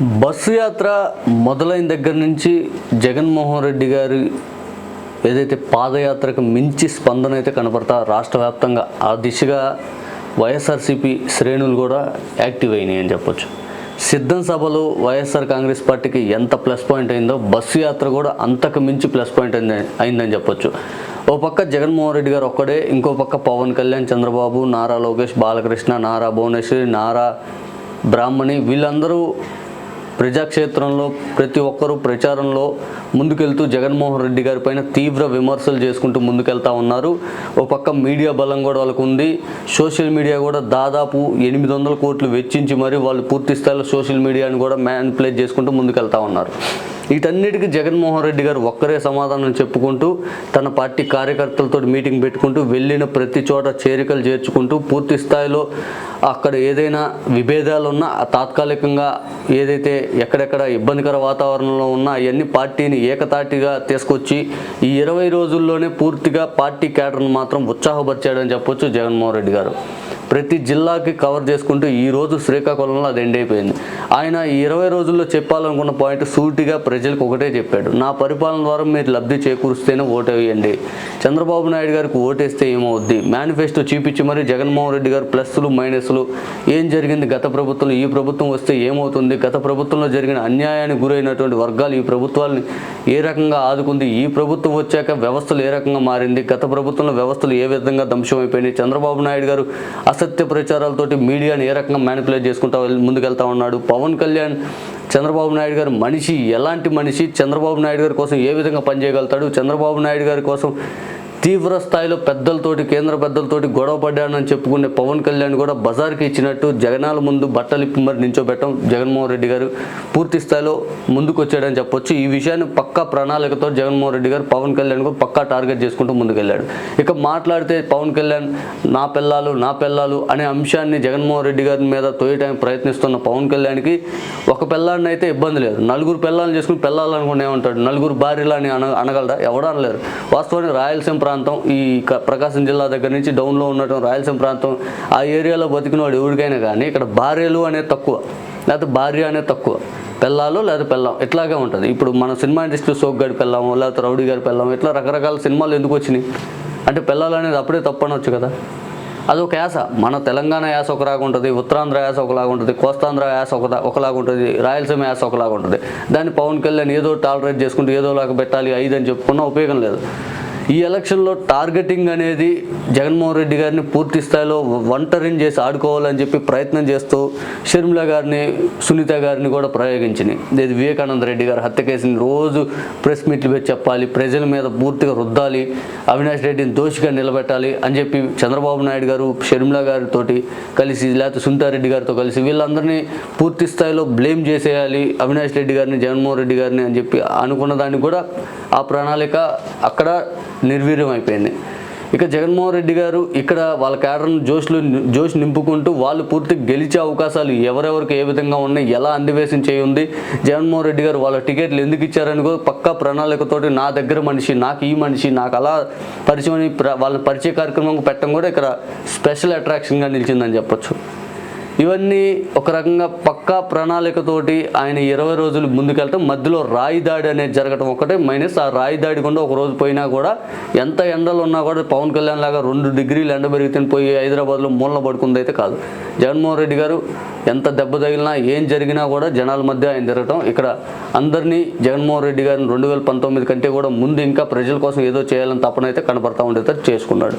Bus యాత్ర మొదలైన దగ్గర నుంచి జగన్మోహన్ రెడ్డి గారి ఏదైతే పాదయాత్రకు మించి స్పందన అయితే కనపడతా రాష్ట్ర వ్యాప్తంగా ఆ దిశగా వైఎస్ఆర్సీపీ శ్రేణులు కూడా యాక్టివ్ అయినాయి అని చెప్పొచ్చు. సిద్ధం సభలో వైఎస్ఆర్ కాంగ్రెస్ పార్టీకి ఎంత ప్లస్ పాయింట్ అయిందో బస్సు యాత్ర కూడా అంతకు మించి ప్లస్ పాయింట్ అయింది అయిందని చెప్పొచ్చు. ఓ పక్క జగన్మోహన్ రెడ్డి గారు ఒక్కడే ఇంకో పక్క పవన్ కళ్యాణ్ చంద్రబాబు నారా లోకేష్ బాలకృష్ణ నారా భువనేశ్వరి నారా బ్రాహ్మణి వీళ్ళందరూ ప్రజాక్షేత్రంలో ప్రతి ఒక్కరూ ప్రచారంలో ముందుకెళ్తూ జగన్మోహన్ రెడ్డి గారి పైన తీవ్ర విమర్శలు చేసుకుంటూ ముందుకెళ్తా ఉన్నారు. ఓ పక్క మీడియా బలం కూడా వాళ్ళకు ఉంది. సోషల్ మీడియా కూడా దాదాపు ఎనిమిది వందల కోట్లు వెచ్చించి మరి వాళ్ళు పూర్తి స్థాయిలో సోషల్ మీడియాని కూడా మ్యానిపులేట్ చేసుకుంటూ ముందుకెళ్తా ఉన్నారు. వీటన్నిటికీ జగన్మోహన్ రెడ్డి గారు ఒక్కరే సమాధానం చెప్పుకుంటూ తన పార్టీ కార్యకర్తలతో మీటింగ్ పెట్టుకుంటూ వెళ్ళిన ప్రతి చోట చేరికలు చేర్చుకుంటూ పూర్తి స్థాయిలో అక్కడ ఏదైనా విభేదాలు ఉన్నా ఆ తాత్కాలికంగా ఏదైతే ఎక్కడెక్కడ ఇబ్బందికర వాతావరణంలో ఉన్నా అవన్నీ పార్టీని ఏకతాటిగా తీసుకొచ్చి ఈ ఇరవై రోజుల్లోనే పూర్తిగా పార్టీ క్యాడర్ను మాత్రం ఉత్సాహపరిచాడని చెప్పొచ్చు జగన్మోహన్ రెడ్డి గారు. ప్రతి జిల్లాకి కవర్ చేసుకుంటూ ఈ రోజు శ్రీకాకుళంలో అది ఎండ్ అయిపోయింది. ఆయన ఈ ఇరవై రోజుల్లో చెప్పాలనుకున్న పాయింట్ సూటిగా ప్రజలకు ఒకటే చెప్పాడు. నా పరిపాలన ద్వారా మీరు లబ్ధి చేకూరుస్తేనే ఓటేయండి. వేయండి చంద్రబాబు నాయుడు గారికి ఓటేస్తే ఏమవుద్ది? మేనిఫెస్టో చూపించి మరి జగన్మోహన్ రెడ్డి గారు ప్లస్లు మైనస్లు. ఏం జరిగింది గత ప్రభుత్వంలో? ఈ ప్రభుత్వం వస్తే ఏమవుతుంది? గత ప్రభుత్వంలో జరిగిన అన్యాయానికి గురైనటువంటి వర్గాలు ఈ ప్రభుత్వాన్ని ఏ రకంగా ఆదుకుంది? ఈ ప్రభుత్వం వచ్చాక వ్యవస్థలు ఏ రకంగా మారింది? గత ప్రభుత్వంలో వ్యవస్థలు ఏ విధంగా ధ్వంసమైపోయినాయి? చంద్రబాబు నాయుడు గారు అసత్య ప్రచారాలతోటి మీడియాని ఏ రకంగా మ్యానిపులేట్ చేసుకుంటా ముందుకెళ్తా ఉన్నాడు? పవన్ కళ్యాణ్ చంద్రబాబు నాయుడు గారు మనిషి ఎలాంటి మనిషి చంద్రబాబు నాయుడు గారి కోసం ఏ విధంగా పనిచేయగలుగుతాడు చంద్రబాబు నాయుడు గారి కోసం తీవ్ర స్థాయిలో పెద్దలతోటి కేంద్ర పెద్దలతోటి గొడవ పడ్డానని చెప్పుకునే పవన్ కళ్యాణ్ కూడా బజార్కి ఇచ్చినట్టు జగనాల ముందు బట్టలు మరి నించోబెట్టడం జగన్మోహన్ రెడ్డి గారు పూర్తి స్థాయిలో ముందుకు వచ్చాడని చెప్పొచ్చు. ఈ విషయాన్ని పక్కా ప్రణాళికతో జగన్మోహన్ రెడ్డి గారు పవన్ కళ్యాణ్ కూడా పక్కా టార్గెట్ చేసుకుంటూ ముందుకెళ్ళాడు. ఇక మాట్లాడితే పవన్ కళ్యాణ్ నా పిల్లలు నా పిల్లలు అనే అంశాన్ని జగన్మోహన్ రెడ్డి గారి మీద తోయటానికి ప్రయత్నిస్తున్న పవన్ కళ్యాణ్కి ఒక పిల్లాడిని అయితే ఇబ్బంది లేదు. నలుగురు పిల్లల్ని చేసుకుని పిల్లలనుకుని ఏమంటాడు? నలుగురు భార్యలు అని అన అనగలరా? ఎవడనలేరు వాస్తవానికి రాయలసీమ ప్రాంతం ప్రాంతం ఈ ప్రకాశం జిల్లా దగ్గర నుంచి డౌన్లో ఉండటం రాయలసీమ ప్రాంతం ఆ ఏరియాలో బతికిన వాడు ఎవరికైనా కానీ ఇక్కడ భార్యలు అనేది తక్కువ లేకపోతే భార్య అనేది తక్కువ పిల్లాలు లేదా పెళ్ళాం ఇట్లాగే ఉంటుంది. ఇప్పుడు మన సినిమా ఇండస్ట్రీ సోక్ గారి పెళ్ళాము లేకపోతే రౌడీ గారి పెళ్ళాం ఇట్లా రకరకాల సినిమాలు ఎందుకు వచ్చినాయి? అంటే పిల్లలు అనేది అప్పుడే తప్పనొచ్చు కదా? అదొక యాస. మన తెలంగాణ యాస ఒకలాగా ఉంటుంది ఉత్తరాంధ్ర యాస ఒకలాగా ఉంటుంది కోస్తాంధ్ర యాస ఒక ఒకలాగా ఉంటుంది రాయలసీమ యాస ఒకలాగా ఉంటుంది. దాన్ని పవన్ కళ్యాణ్ ఏదో టాలరేట్ చేసుకుంటూ ఏదోలాగా పెట్టాలి ఐదు అని చెప్పుకున్నా ఉపయోగం లేదు. ఈ ఎలక్షన్లో టార్గెటింగ్ అనేది జగన్మోహన్ రెడ్డి గారిని పూర్తి స్థాయిలో ఒంటరిని చేసి ఆడుకోవాలని చెప్పి ప్రయత్నం చేస్తూ షర్మిల గారిని సునీత గారిని కూడా ప్రయోగించినాయి. ఇది వివేకానంద రెడ్డి గారు హత్య కేసుని రోజు ప్రెస్ మీట్లు పెట్టి చెప్పాలి ప్రజల మీద పూర్తిగా రుద్దాలి అవినాష్ రెడ్డిని దోషిగా నిలబెట్టాలి అని చెప్పి చంద్రబాబు నాయుడు గారు షర్మిల గారితో కలిసి లేకపోతే సునీతారెడ్డి గారితో కలిసి వీళ్ళందరినీ పూర్తి స్థాయిలో బ్లేమ్ చేసేయాలి అవినాష్ రెడ్డి గారిని జగన్మోహన్ రెడ్డి గారిని అని చెప్పి అనుకున్న దాన్ని కూడా ఆ ప్రణాళిక అక్కడ నిర్వీర్యం అయిపోయింది ఇక జగన్మోహన్ రెడ్డి గారు ఇక్కడ వాళ్ళ క్యాడర్ను జోష్లు జోష్ నింపుకుంటూ వాళ్ళు పూర్తిగా గెలిచే అవకాశాలు ఎవరెవరికి ఏ విధంగా ఉన్నాయి ఎలా అందివేశం చేయుంది జగన్మోహన్ రెడ్డి గారు వాళ్ళ టికెట్లు ఎందుకు ఇచ్చారని కూడా పక్కా ప్రణాళికతోటి నా దగ్గర మనిషి నాకు ఈ మనిషి నాకు అలా పరిచయం ప్ర- వాళ్ళ పరిచయ కార్యక్రమం పెట్టడం కూడా ఇక్కడ స్పెషల్ అట్రాక్షన్గా నిలిచిందని చెప్పొచ్చు. ఇవన్నీ ఒక రకంగా పక్కా ప్రణాళికతోటి ఆయన ఇరవై రోజులు ముందుకెళ్ళటం మధ్యలో రాయి దాడి అనేది జరగటం ఒకటే మైనస్ ఆ రాయి దాడి కూడా ఒక రోజు పోయినా కూడా ఎంత ఎండలు ఉన్నా కూడా పవన్ కళ్యాణ్ లాగా రెండు డిగ్రీలు ఎండ పెరిగితే పోయి హైదరాబాద్లో మూలన పడుకుంది అయితే కాదు. జగన్మోహన్ రెడ్డి గారు ఎంత దెబ్బ తగిలినా ఏం జరిగినా కూడా జనాల మధ్య ఆయన తిరగటం. ఇక్కడ అందరినీ జగన్మోహన్ రెడ్డి గారిని రెండు వేల పంతొమ్మిది కంటే కూడా ముందు ఇంకా ప్రజల కోసం ఏదో చేయాలని తపనైతే కనపడతా ఉండేది చేసుకున్నాడు.